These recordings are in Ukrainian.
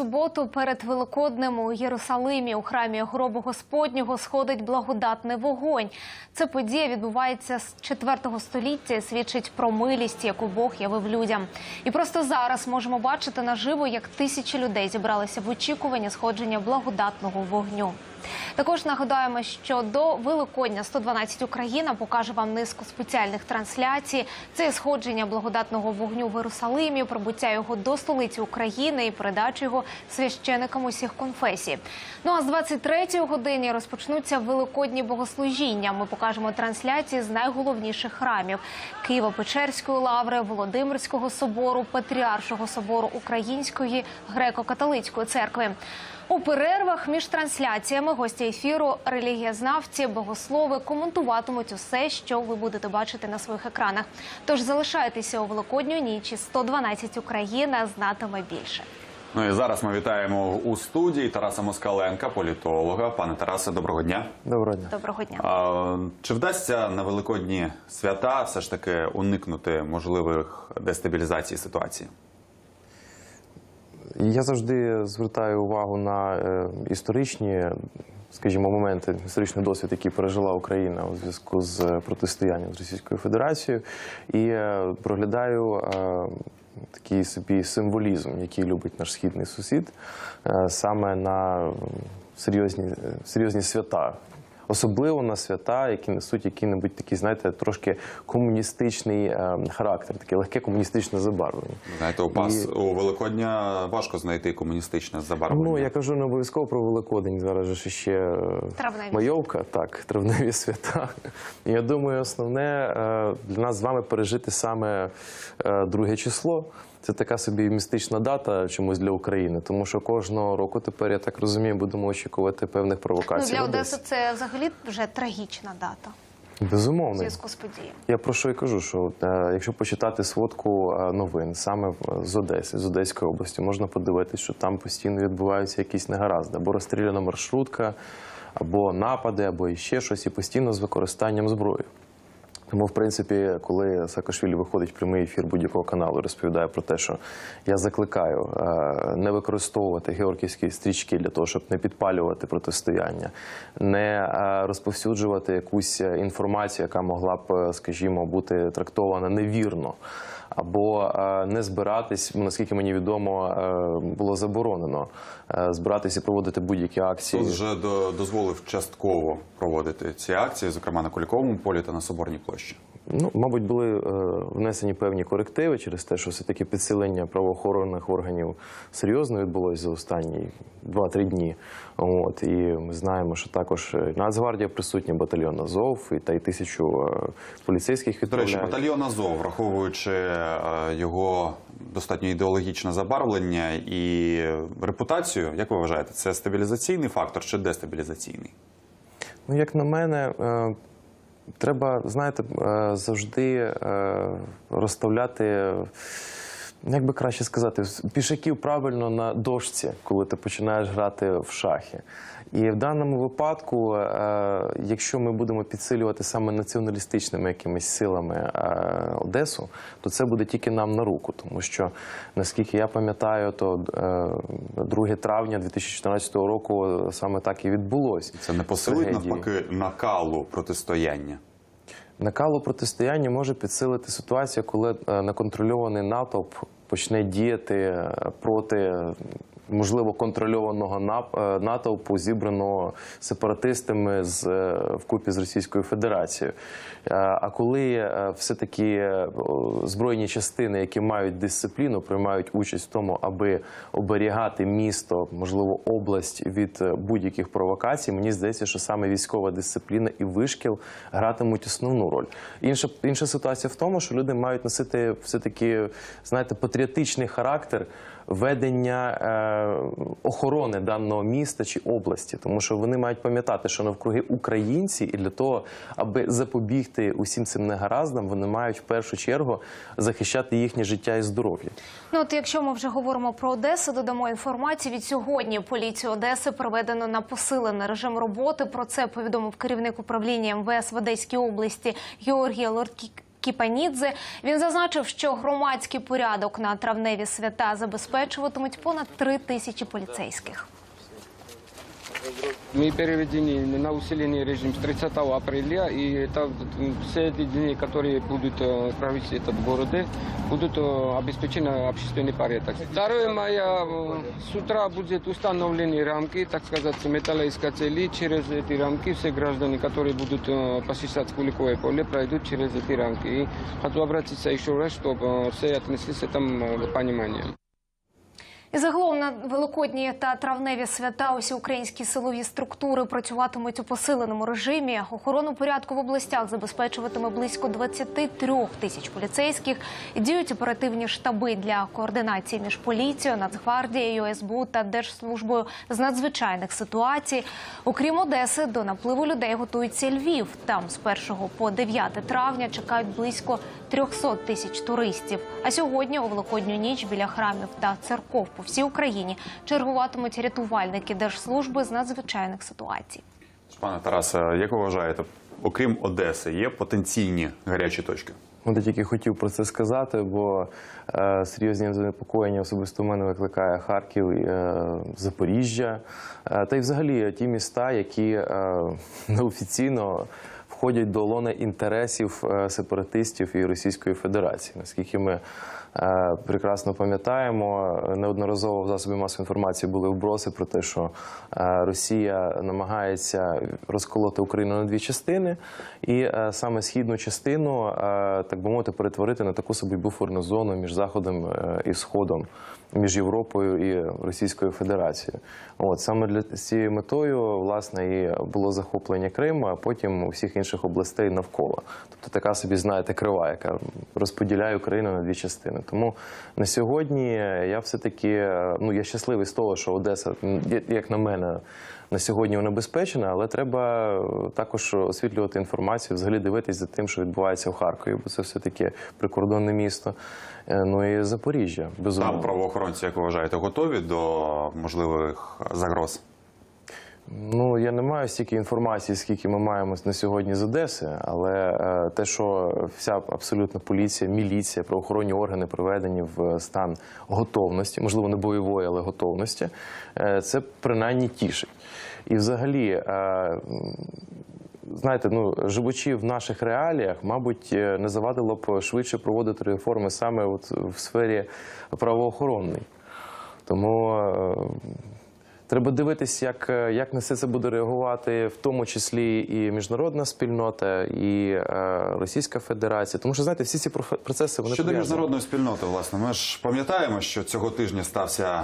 суботу перед Великоднем у Єрусалимі у храмі гробу Господнього сходить благодатний вогонь. Це подія відбувається з 4 століття і свідчить про милість, яку Бог явив людям. І просто зараз можемо бачити наживо, як тисячі людей зібралися в очікуванні сходження благодатного вогню. Також нагадаємо, що до Великодня 112 Україна покаже вам низку спеціальних трансляцій. Це сходження благодатного вогню в Єрусалимі, прибуття його до столиці України і передачу його священикам усіх конфесій. Ну а з 23-ї години розпочнуться великодні богослужіння. Ми покажемо трансляції з найголовніших храмів Києво-Печерської лаври, Володимирського собору, Патріаршого собору Української греко-католицької церкви. У перервах між трансляціями гості ефіру, релігієзнавці, богослови коментуватимуть усе, що ви будете бачити на своїх екранах. Тож залишайтеся у великодню ніч. і 112 Україна знатиме більше. Ну і зараз ми вітаємо у студії Тараса Москаленка, політолога. Пане Тарасе, доброго дня. Доброго дня. Доброго дня. А, чи вдасться на великодні свята все ж таки уникнути можливих дестабілізацій ситуації? Я завжди звертаю увагу на е, історичні, скажімо, моменти, історичний досвід, який пережила Україна у зв'язку з е, протистоянням з Російською Федерацією, і е, проглядаю такий собі символізм, який любить наш східний сусід, саме на серйозні, серйозні свята. Особливо на свята, які несуть який-небудь такий, знаєте, трошки комуністичний е, характер, таке легке комуністичне забарвлення. Знаєте, у пас у Великодня важко знайти комуністичне забарвлення. Ну, я кажу не обов'язково про Великодень. Зараз же ще е, Травневі. майовка, так, травневі свята. І я думаю, основне е, для нас з вами пережити саме е, друге число. Це така собі містична дата чомусь для України, тому що кожного року тепер, я так розумію, будемо очікувати певних Ну, провокацій. для. Одеси це взагалі вже трагічна дата Безумовно. зв'язку з подією. Я про що і кажу, що е, якщо почитати сводку е, новин саме з Одеси, з Одеської області, можна подивитися, що там постійно відбуваються якісь негаразди, або розстріляна маршрутка, або напади, або іще щось, і постійно з використанням зброї. Тому, в принципі, коли Саакашвілі виходить в прямий ефір будь-якого каналу розповідає про те, що я закликаю е, не використовувати георгійські стрічки для того, щоб не підпалювати протистояння, не е, розповсюджувати якусь інформацію, яка могла б, е, скажімо, бути трактована невірно. Або е, не збиратись, наскільки мені відомо, е, було заборонено збиратися збиратись і проводити будь-які акції. Тут вже до- дозволив частково проводити ці акції, зокрема на Куліковому полі та на Соборній площі. Ну, мабуть, були е, внесені певні корективи через те, що все-таки підсилення правоохоронних органів серйозно відбулося за останні 2-3 дні. От, і ми знаємо, що також е, Нацгвардія присутня, батальйон Азов, і та й тисячу е, поліцейських До речі, батальйон Азов, враховуючи е, його достатньо ідеологічне забарвлення і репутацію, як ви вважаєте, це стабілізаційний фактор чи дестабілізаційний? Ну, як на мене, треба, знаєте, е, завжди е, розставляти. Як би краще сказати, пішаків правильно на дошці, коли ти починаєш грати в шахи. І в даному випадку, е, якщо ми будемо підсилювати саме націоналістичними якимись силами е, Одесу, то це буде тільки нам на руку, тому що наскільки я пам'ятаю, то е, 2 травня 2014 року саме так і відбулося. Це не посилить навпаки накалу протистояння. Накалу протистояння може підсилити ситуацію, коли е, неконтрольований натовп почне діяти е, проти можливо контрольованого е, натовпу, зібраного сепаратистами з е, вкупі з Російською Федерацією. Е, А коли е, все-таки е, збройні частини, які мають дисципліну, приймають участь в тому, аби оберігати місто, можливо, область від будь-яких провокацій, мені здається, що саме військова дисципліна і вишкіл гратимуть основну роль. Інша інша ситуація в тому, що люди мають носити все таки, знаєте, патріотичний характер ведення охорони даного міста чи області, тому що вони мають пам'ятати, що навкруги українці, і для того, аби запобігти усім цим негараздам, вони мають в першу чергу захищати їхнє життя і здоров'я. Ну от якщо ми вже говоримо про Одесу, додамо інформацію від сьогодні. Поліцію Одеси проведено на посилений режим роботи. Про це повідомив керівник управління МВС в Одеській області Георгій Лоркі- Кіпанідзе. Він зазначив, що громадський порядок на травневі свята забезпечуватимуть понад три тисячі поліцейських. Мы переведены на усиленный режим с 30 апреля, и это, м, все эти дни, которые будут э, править этот город, будут э, обеспечены общественный порядок. 2 мая э, с утра будет установлены рамки, так сказать, металлоискатели. Через эти рамки все граждане, которые будут э, посещать Куликовое поле, пройдут через эти рамки. И хочу обратиться еще раз, чтобы э, все отнеслись к этому э, пониманием. І загалом на великодні та травневі свята усі українські силові структури працюватимуть у посиленому режимі. Охорону порядку в областях забезпечуватиме близько 23 тисяч поліцейських. Діють оперативні штаби для координації між поліцією, Нацгвардією, СБУ та Держслужбою з надзвичайних ситуацій. Окрім Одеси, до напливу людей готується Львів. Там з 1 по 9 травня чекають близько 300 тисяч туристів. А сьогодні у великодню ніч біля храмів та церков по всій Україні чергуватимуть рятувальники держслужби з надзвичайних ситуацій. Пане Тарасе, як ви вважаєте, окрім Одеси, є потенційні гарячі точки? От я тільки хотів про це сказати, бо е, серйозні занепокоєння особисто в мене викликає Харків, е, Запоріжжя, е, та й взагалі ті міста, які е, неофіційно входять до лона інтересів е, сепаратистів і Російської Федерації. Наскільки ми прекрасно пам'ятаємо, неодноразово в засобі масової інформації були вброси про те, що е, Росія намагається розколоти Україну на дві частини, і е, саме східну частину, е, так би мовити, перетворити на таку собі буферну зону між Заходом е, і Сходом, між Європою і Російською Федерацією. От саме для з цією метою власне і було захоплення Криму, а потім усіх інших областей навколо. Тобто така собі, знаєте, крива, яка розподіляє Україну на дві частини. Тому на сьогодні я все-таки е, ну я щасливий з того, що Одеса, як на мене, на сьогодні вона безпечна, але треба також освітлювати інформацію, взагалі дивитись за тим, що відбувається в Харкові, бо це все-таки прикордонне місто. Е, Ну і Запоріжжя, безумовно. Там правоохоронці, як ви вважаєте, готові до можливих загроз? Ну я не маю стільки інформації, скільки ми маємо на сьогодні з Одеси, але е, те, що вся абсолютно поліція, міліція, правоохоронні органи приведені в стан готовності, можливо, не бойової, але готовності, е, це принаймні тішить. І взагалі. е, Знаєте, ну живучи в наших реаліях, мабуть, е, не завадило б швидше проводити реформи саме от в сфері правоохоронної. Тому е, Треба дивитись, як, е, як на все це буде реагувати, в тому числі і міжнародна спільнота, і е, Російська Федерація. Тому що знаєте, всі ці процеси вони Щодо пов'язані. міжнародної спільноти, власне, ми ж пам'ятаємо, що цього тижня стався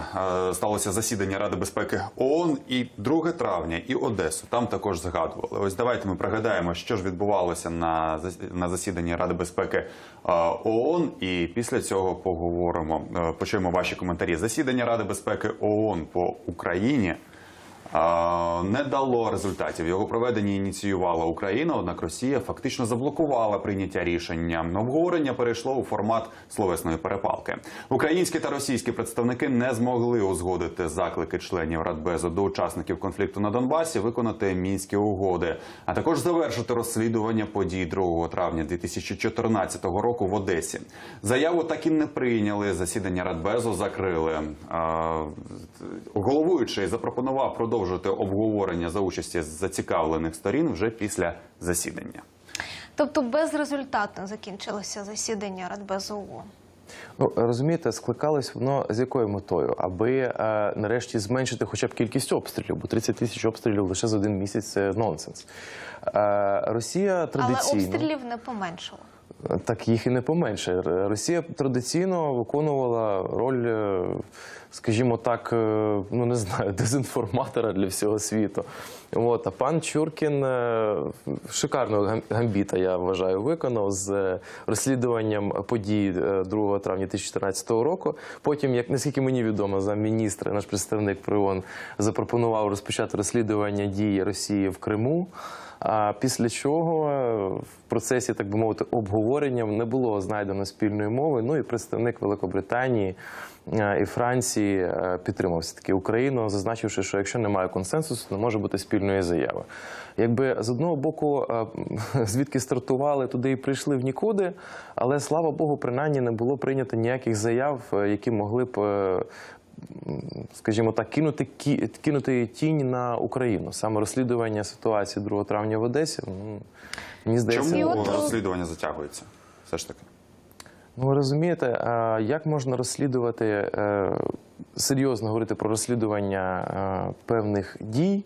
е, сталося засідання Ради безпеки ООН і 2 травня, і Одесу. Там також згадували. Ось давайте ми пригадаємо, що ж відбувалося на на засіданні Ради безпеки е, ООН, і після цього поговоримо. е, Почуємо ваші коментарі. Засідання Ради безпеки ООН по Україні. А, не дало результатів. Його проведення ініціювала Україна, однак Росія фактично заблокувала прийняття рішення. Обговорення перейшло у формат словесної перепалки. Українські та російські представники не змогли узгодити заклики членів Радбезу до учасників конфлікту на Донбасі, виконати мінські угоди, а також завершити розслідування подій 2 травня 2014 року в Одесі. Заяву так і не прийняли. Засідання Радбезу закрили. Головуючий запропонував продовжити обговорення за участі зацікавлених сторін вже після засідання. Тобто безрезультатно закінчилося засідання Радбезу ООН. Ну розумієте, скликалось воно з якою метою, аби е, нарешті зменшити хоча б кількість обстрілів, бо 30 тисяч обстрілів лише за один місяць це нонсенс. Е, Росія Але обстрілів не поменшало. Так їх і не поменше. Росія традиційно виконувала роль, е, скажімо так, е, ну не знаю, дезінформатора для всього світу. От, а пан Чуркін е, шикарного гамбіта, я вважаю, виконав з розслідуванням подій е, 2 травня 2014 року. Потім, як наскільки мені відомо, замміністра, наш представник при ООН запропонував розпочати розслідування дії Росії в Криму. А після чого е, в процесі, так би мовити, обговорення не було знайдено спільної мови. Ну і представник Великобританії е, і Франції е, підтримав все таки Україну, зазначивши, що якщо немає консенсусу, не може бути спільної заяви. Якби з одного боку, звідки стартували, туди і прийшли в нікуди, але слава Богу, принаймні не було прийнято ніяких заяв, які могли б. Скажімо так, кинути кі- кинути тінь на Україну. Саме розслідування ситуації 2 травня в Одесі. ну, Мені здається, Чому от- розслідування затягується? Все ж таки. Ну, ви розумієте, як можна розслідувати е, серйозно говорити про розслідування е, певних дій,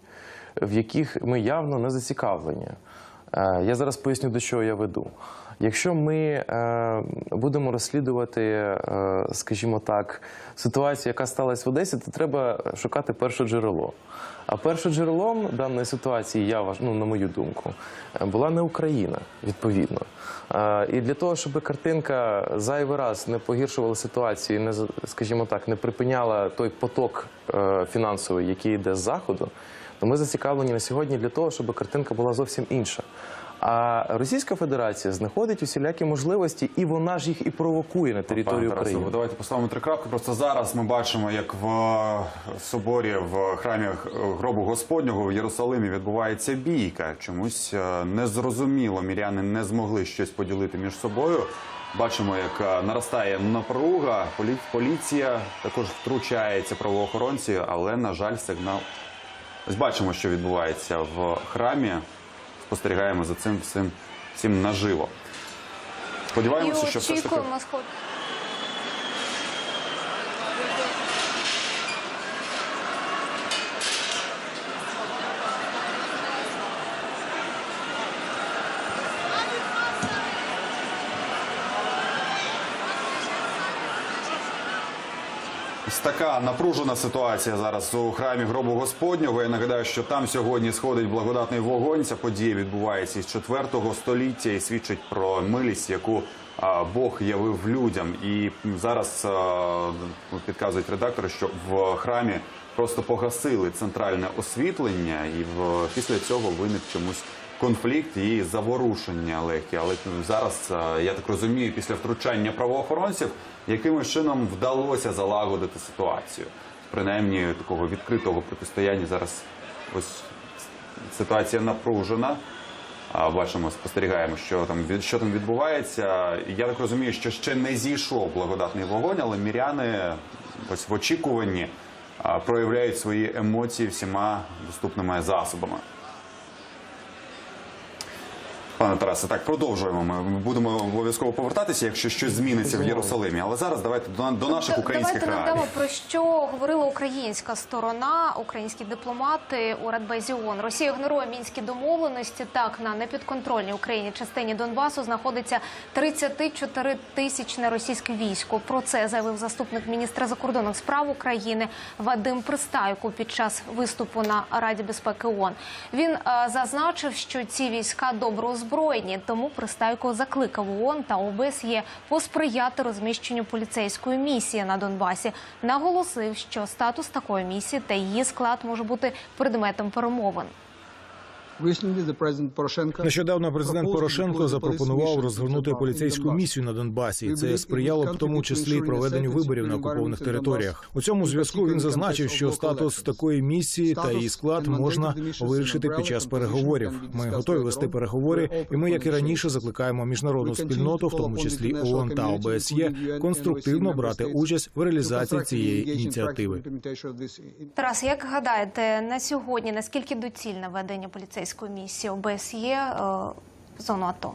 в яких ми явно не зацікавлені? Е, Я зараз поясню, до чого я веду. Якщо ми е, будемо розслідувати, е, скажімо так, ситуацію, яка сталася в Одесі, то треба шукати перше джерело. А першим джерелом даної ситуації, я ну, на мою думку, була не Україна, відповідно. І для того, щоб картинка зайвий раз не погіршувала ситуацію, не скажімо так, не припиняла той поток фінансовий, який йде з заходу, то ми зацікавлені на сьогодні для того, щоб картинка була зовсім інша. А Російська Федерація знаходить усілякі можливості, і вона ж їх і провокує на територію Тарасе, України. давайте поставимо три крапки. Просто зараз ми бачимо, як в е, соборі в храмі е, гробу Господнього в Єрусалимі відбувається бійка. Чомусь е, незрозуміло, міряни не змогли щось поділити між собою. Бачимо, як наростає напруга. Полі- Поліція також втручається правоохоронці, але на жаль, сигнал. Ось бачимо, що відбувається в храмі. Спостерігаємо за цим всім, всім наживо. Сподіваємося, що все ж таки. Напружена ситуація зараз у храмі гробу Господнього. Я нагадаю, що там сьогодні сходить благодатний вогонь. Ця подія відбувається із 4 століття і свідчить про милість, яку Бог явив людям. І зараз підказують редактори, що в храмі просто погасили центральне освітлення, і після цього виник чомусь конфлікт і заворушення легкі. Але зараз е, я так розумію, після втручання правоохоронців якимось чином вдалося залагодити ситуацію. Принаймні такого відкритого протистояння зараз ось ситуація напружена. Бачимо, спостерігаємо, що там що там відбувається. Я так розумію, що ще не зійшов благодатний вогонь, але міряни ось в очікуванні проявляють свої емоції всіма доступними засобами. Пане Тарасе, так продовжуємо. Ми будемо обов'язково повертатися, якщо щось зміниться в Єрусалимі. Але зараз давайте до, до наших Д- українських Давайте реалій. нагадамо, про що говорила українська сторона, українські дипломати у Радбезі ООН. Росія ігнорує мінські домовленості. Так, на непідконтрольній Україні частині Донбасу знаходиться 34 тисячне російське військо. Про це заявив заступник міністра закордонних справ України Вадим Пристайко під час виступу на Раді безпеки ООН. Він е, зазначив, що ці війська добре озброєні, тому Пристайко закликав ООН та ОБСЄ посприяти розміщенню поліцейської місії на Донбасі. Наголосив, що статус такої місії та її склад може бути предметом перемовин. Нещодавно президент Порошенко запропонував розгорнути поліцейську місію на Донбасі. Це сприяло б в тому числі й проведенню виборів на окупованих територіях. У цьому зв'язку він зазначив, що статус такої місії та її склад можна вирішити під час переговорів. Ми готові вести переговори, і ми, як і раніше, закликаємо міжнародну спільноту, в тому числі ООН та ОБСЄ, конструктивно брати участь в реалізації цієї ініціативи. Тарас, як гадаєте, на сьогодні наскільки доцільне ведення поліцейської місії ОБСЄ е, зону АТО?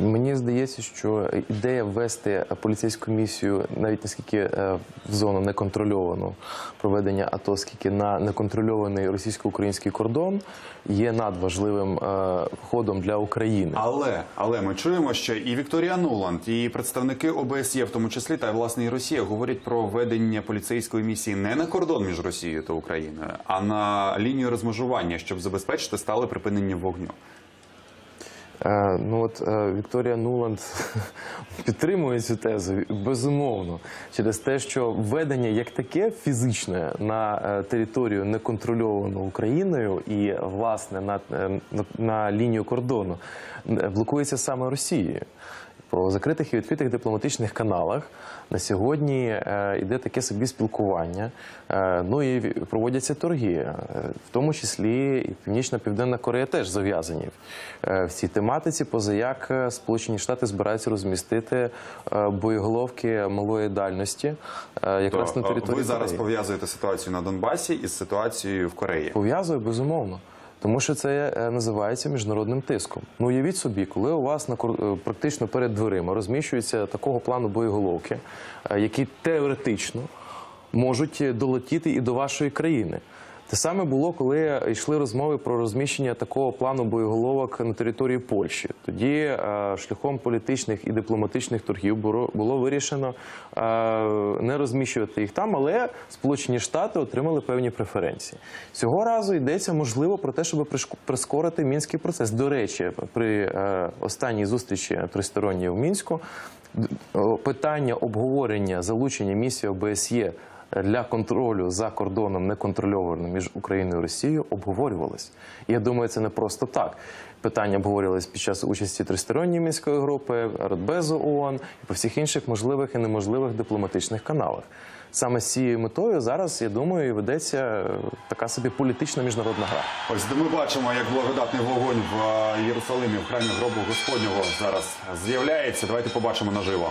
Мені здається, що ідея ввести поліцейську місію навіть наскільки е, в зону неконтрольовану проведення АТО, скільки на неконтрольований російсько-український кордон є надважливим е, ходом для України. Але але ми чуємо, що і Вікторія Нуланд, і представники ОБСЄ, в тому числі, та власне і Росія, говорять про введення поліцейської місії не на кордон між Росією та Україною, а на лінію розмежування, щоб забезпечити стале припинення вогню. Е, ну от е, Вікторія Нуланд підтримує цю тезу безумовно через те, що введення як таке фізичне на е, територію неконтрольовану Україною і власне на, на, на лінію кордону блокується саме Росією. По закритих і відкритих дипломатичних каналах на сьогодні е, йде таке собі спілкування. Е, ну і проводяться торги, е, в тому числі і Північна Південна Корея теж зав'язані в цій тематиці. Позаяк е, Сполучені Штати збираються розмістити боєголовки малої дальності якраз на території ви зараз пов'язуєте ситуацію на Донбасі із ситуацією в Кореї. Пов'язує безумовно. Тому що це е, називається міжнародним тиском. Ну уявіть собі, коли у вас на е, практично перед дверима розміщуються такого плану боєголовки, е, які теоретично можуть долетіти і до вашої країни. Те саме було, коли йшли розмови про розміщення такого плану боєголовок на території Польщі. Тоді е, шляхом політичних і дипломатичних торгів було, вирішено е, не розміщувати їх там, але Сполучені Штати отримали певні преференції. Цього разу йдеться можливо про те, щоб прискорити мінський процес. До речі, при е, останній зустрічі тристоронній в мінську питання обговорення залучення місії ОБСЄ для контролю за кордоном неконтрольованим між Україною і Росією обговорювалось. Я думаю, це не просто так. Питання обговорювалися під час участі тристоронньої мінської групи, Радбезу ООН і по всіх інших можливих і неможливих дипломатичних каналах. Саме з цією метою зараз, я думаю, і ведеться е, така собі політична міжнародна гра. Ось де ми бачимо, як благодатний вогонь в е, Єрусалимі в храмі гробу Господнього зараз з'являється. Давайте побачимо наживо.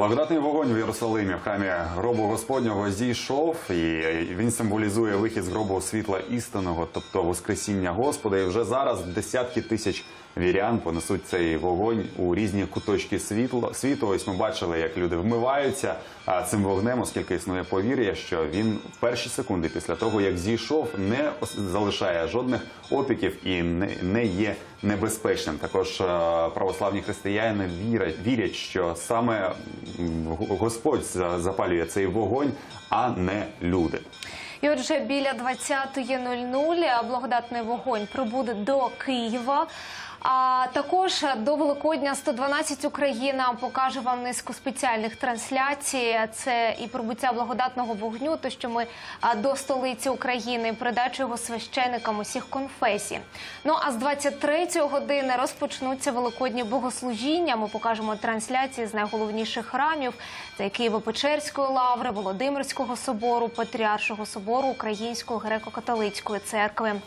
Благодатний вогонь в Єрусалимі в храмі гробу Господнього зійшов, і він символізує вихід з гробу світла істинного, тобто Воскресіння Господа. І вже зараз десятки тисяч вірян понесуть цей вогонь у різні куточки світла світу. Ось ми бачили, як люди вмиваються цим вогнем, оскільки існує повір'я, що він в перші секунди після того, як зійшов, не залишає жодних опіків і не, є небезпечним. Також е, православні християни вірять, вірять, що саме Господь за- запалює цей вогонь, а не люди. І отже, біля 20.00 благодатний вогонь прибуде до Києва. А також до Великодня 112 Україна покаже вам низку спеціальних трансляцій. Це і прибуття благодатного вогню, то що ми до столиці України, передачу його священикам усіх конфесій. Ну а з 23 години розпочнуться великодні богослужіння. Ми покажемо трансляції з найголовніших храмів. Це Києво-Печерської лаври, Володимирського собору, Патріаршого собору Української греко-католицької церкви.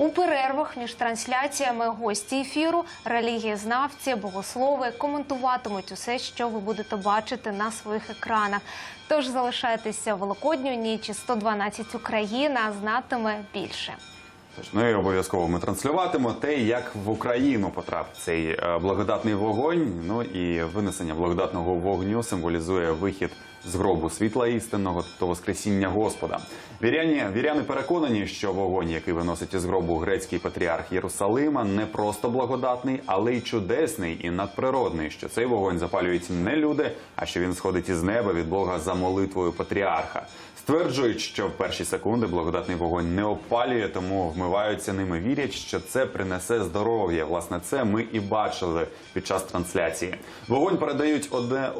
У перервах між трансляціями гості ефіру, релігієзнавці, богослови коментуватимуть усе, що ви будете бачити на своїх екранах. Тож залишайтеся великодню ніч 112 Україна знатиме більше. Ну і обов'язково ми транслюватимемо те, як в Україну потрапив цей е, благодатний вогонь. Ну і винесення благодатного вогню символізує вихід з гробу світла істинного, тобто Воскресіння Господа. Віряні, віряни переконані, що вогонь, який виносить із гробу грецький патріарх Єрусалима, не просто благодатний, але й чудесний і надприродний. Що цей вогонь запалюють не люди, а що він сходить із неба від Бога за молитвою патріарха. Стверджують, що в перші секунди благодатний вогонь не опалює, тому вмиваються ними. Вірять, що це принесе здоров'я. Власне, це ми і бачили під час трансляції. Вогонь передають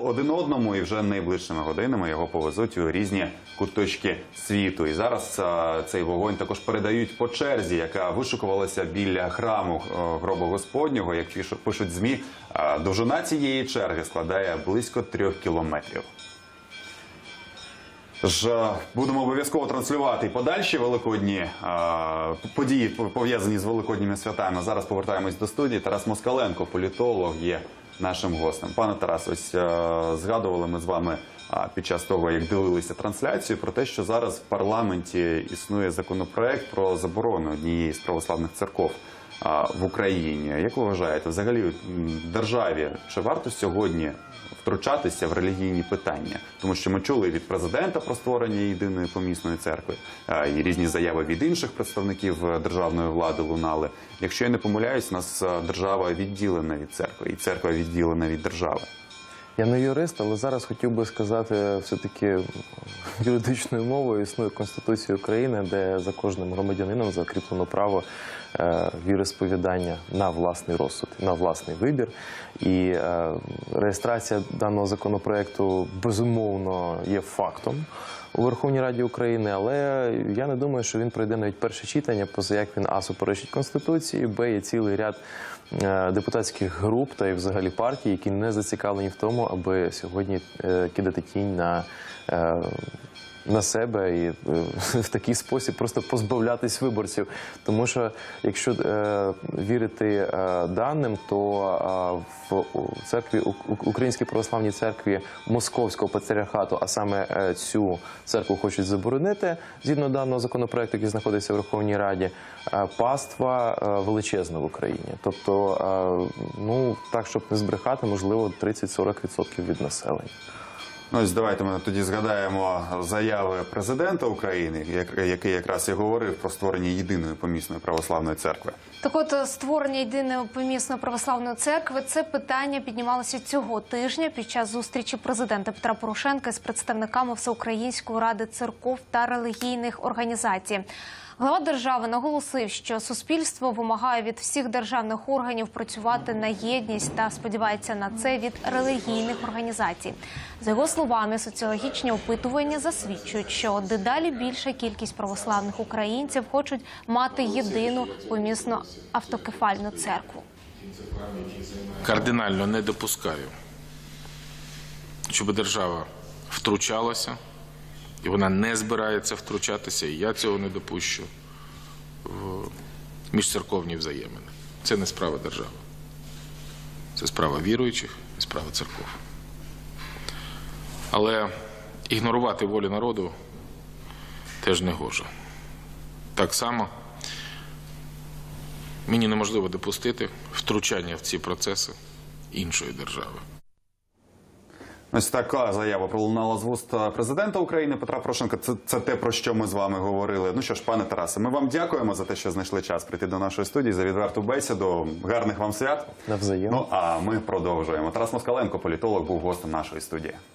один одному, і вже найближчими годинами його повезуть у різні куточки світу. І зараз цей вогонь також передають по черзі, яка вишукувалася біля храму е, гробу Господнього. Як пишуть змі, а, довжина цієї черги складає близько трьох кілометрів. Е, будемо обов'язково транслювати і подальші великодні е, події пов'язані з великодніми святами. Зараз повертаємось до студії. Тарас Москаленко, політолог, є нашим гостем. Пане Тарас, ось е, згадували ми з вами е, під час того, як дивилися трансляцію, про те, що зараз в парламенті існує законопроект про заборону однієї з православних церков в Україні. Як ви вважаєте, взагалі державі чи варто сьогодні втручатися в релігійні питання, тому що ми чули від президента про створення єдиної помісної церкви і різні заяви від інших представників е, державної влади лунали. Якщо я не помиляюсь, у нас е, держава відділена від церкви, і церква відділена від держави. Я не юрист, але зараз хотів би сказати все-таки юридичною мовою існує Конституція України, де за кожним громадянином закріплено право е, віросповідання на власний розсуд, на власний вибір. І е, реєстрація даного законопроекту безумовно є фактом. У Верховній Раді України, але я не думаю, що він пройде навіть перше читання, поза як він а суперечить конституції, б є цілий ряд депутатських груп та й взагалі партій, які не зацікавлені в тому, аби сьогодні е, кидати тінь на. На себе і е, в такий спосіб просто позбавлятись виборців. Тому що якщо е, вірити е, даним, то в церкві Українській православній церкві Московського патріархату, а саме цю церкву хочуть заборонити згідно даного законопроекту, який знаходиться в Верховній Раді, паства величезна в Україні. Тобто, ну так щоб не збрехати, можливо, 30-40% від населення. Ну, ось давайте ми тоді згадаємо заяви президента України, який якраз і говорив про створення єдиної помісної православної церкви. Так от створення єдиної помісної православної церкви це питання піднімалося цього тижня під час зустрічі президента Петра Порошенка з представниками Всеукраїнської ради церков та релігійних організацій. Глава держави наголосив, що суспільство вимагає від всіх державних органів працювати на єдність та сподівається на це від релігійних організацій. За його словами, соціологічні опитування засвідчують, що дедалі більша кількість православних українців хочуть мати єдину помісну автокефальну церкву. кардинально не допускаю, щоб держава втручалася, і вона не збирається втручатися, і я цього не допущу в міжцерковні взаємини. Це не справа держави. Це справа віруючих і справа церков. Але ігнорувати волю народу теж не гоже. Так само мені неможливо допустити втручання в ці процеси іншої держави. Ось така заява пролунала з вуст президента України Петра Порошенка. Це, це те, про що ми з вами говорили. Ну що ж, пане Тарасе, ми вам дякуємо за те, що знайшли час прийти до нашої студії за відверту бесіду. Гарних вам свят. Навзаєм. Ну а ми продовжуємо. Тарас Москаленко, політолог, був гостем нашої студії.